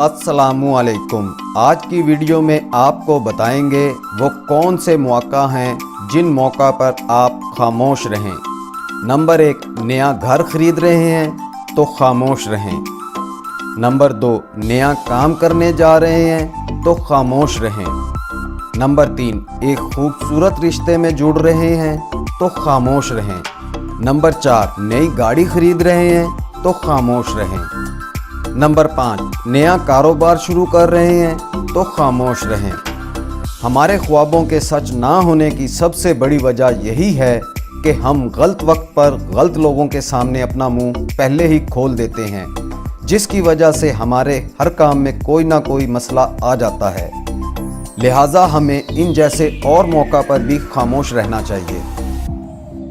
असलकुम आज की वीडियो में आपको बताएँगे वो कौन से मौका हैं जिन मौका पर आप खामोश रहें। नंबर एक, नया घर खरीद रहे हैं तो खामोश रहें। नंबर दो, नया काम करने जा रहे हैं तो खामोश रहें। नंबर तीन, एक खूबसूरत रिश्ते में जुड़ रहे हैं तो खामोश रहें। नंबर चार, नई गाड़ी खरीद रहे हैं तो खामोश रहें। नंबर पाँच, नया कारोबार शुरू कर रहे हैं तो खामोश रहें। हमारे ख्वाबों के सच ना होने की सबसे बड़ी वजह यही है कि हम गलत वक्त पर गलत लोगों के सामने अपना मुँह पहले ही खोल देते हैं, जिसकी वजह से हमारे हर काम में कोई ना कोई मसला आ जाता है। लिहाजा हमें इन जैसे और मौका पर भी खामोश रहना चाहिए।